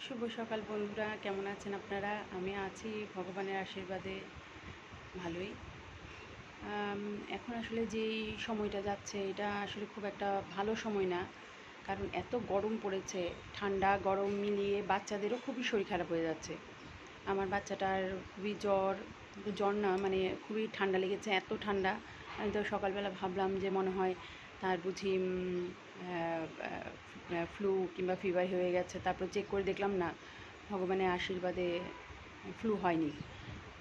শুভ সকাল বন্ধুরা, কেমন আছেন আপনারা? আমি আছি ভগবানের আশীর্বাদে। ভালোই। এখন আসলে যেই সময়টা যাচ্ছে, এটা আসলে খুব একটা ভালো সময় না। কারণ এত গরম পড়েছে, ঠান্ডা, গরম মিলিয়ে বাচ্চাদেরও খুবই শরীর খারাপ হয়ে যাচ্ছে। আমার বাচ্চাটার খুবই জ্বর জ্বর না মানে খুবই ঠান্ডা লেগেছে, এত ঠান্ডা। আমি তো সকালবেলা ভাবলাম যে মনে হয় তার বুঝি ফ্লু কিংবা ফিভার হয়ে গেছে, তারপর চেক করে দেখলাম না, ভগবানের আশীর্বাদে ফ্লু হয়নি।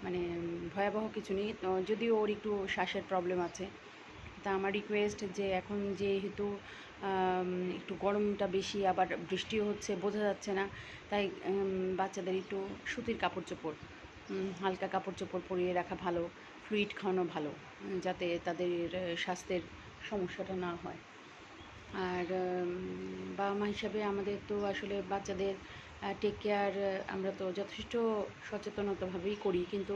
মানে ভয়াবহ কিছু নেই। যদিও ওর একটু শ্বাসের প্রবলেম আছে, তা আমার রিকোয়েস্ট যে এখন যেহেতু একটু গরমটা বেশি, আবার বৃষ্টিও হচ্ছে, বোঝা যাচ্ছে না, তাই বাচ্চাদের একটু সুতির কাপড় চোপড় হালকা কাপড় চোপড় পরিয়ে রাখা ভালো ফ্লুইড খাওয়ানো ভালো যাতে তাদের স্বাস্থ্যের সমস্যাটা না হয়। আর বাবা মা হিসাবে আমাদের তো আসলে বাচ্চাদের টেক কেয়ার আমরা তো যথেষ্ট সচেতনতাভাবেই করি। কিন্তু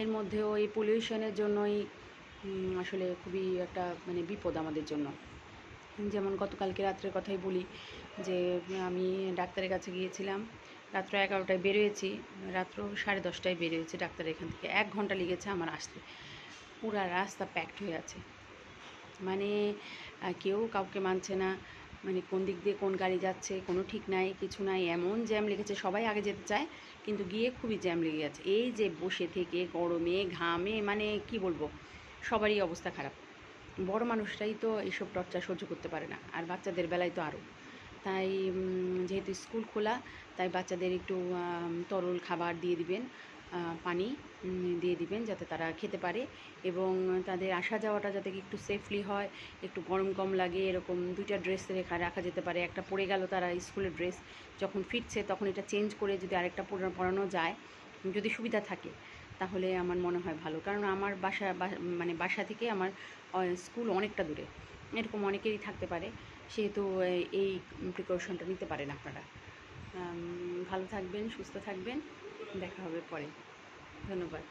এর মধ্যেও এই পলিউশনের জন্যই আসলে খুবই একটা মানে বিপদ আমাদের জন্য। যেমন গতকালকে রাত্রের কথাই বলি যে, আমি ডাক্তারের কাছে গিয়েছিলাম, রাত্র এগারোটায় বেরিয়েছি, রাত্র সাড়ে দশটায় বেরিয়েছি ডাক্তারের এখান থেকে। এক ঘণ্টা লেগেছে আমার আসতে। পুরা রাস্তা প্যাকড হয়ে আছে। মানে কেউ কাউকে মানছে না। মানে কোন দিক দিয়ে কোন গাড়ি যাচ্ছে, কোনো ঠিক নাই, কিছু নাই, এমন জ্যাম লেগেছে, সবাই আগে যেতে চায়, কিন্তু গিয়ে খুবই জ্যাম লেগে গেছে। এই যে বসে থেকে, গরমে, ঘামে মানে কি বলব, সবারই অবস্থা খারাপ। বড় মানুষরাই তো এইসব টর্চার সহ্য করতে পারে না, আর বাচ্চাদের বেলায় তো আরও। তাই যেহেতু স্কুল খোলা, তাই বাচ্চাদের একটু তরল খাবার দিয়ে দিবেন। পানি দিয়ে দিবেন যাতে তারা খেতে পারে এবং তাদের আসা যাওয়াটা যাতে একটু সেফলি হয়, একটু গরম কম লাগে, এরকম দুইটা ড্রেস রেখা, রাখা যেতে পারে। একটা পরে গেল তারা স্কুলের ড্রেস যখন ফিরছে তখন এটা চেঞ্জ করে যদি আরেকটা পরা- পরানো যায়, যদি সুবিধা থাকে, তাহলে আমার মনে হয় ভালো। কারণ আমার বাসা মানে বাসা থেকে আমার স্কুল অনেকটা দূরে। এরকম অনেকেরই থাকতে পারে, সেহেতু এই প্রিকশনটা নিতে পারেন আপনারা। ভালো থাকবেন, সুস্থ থাকবেন। দেখা হবে পরে। ধন্যবাদ।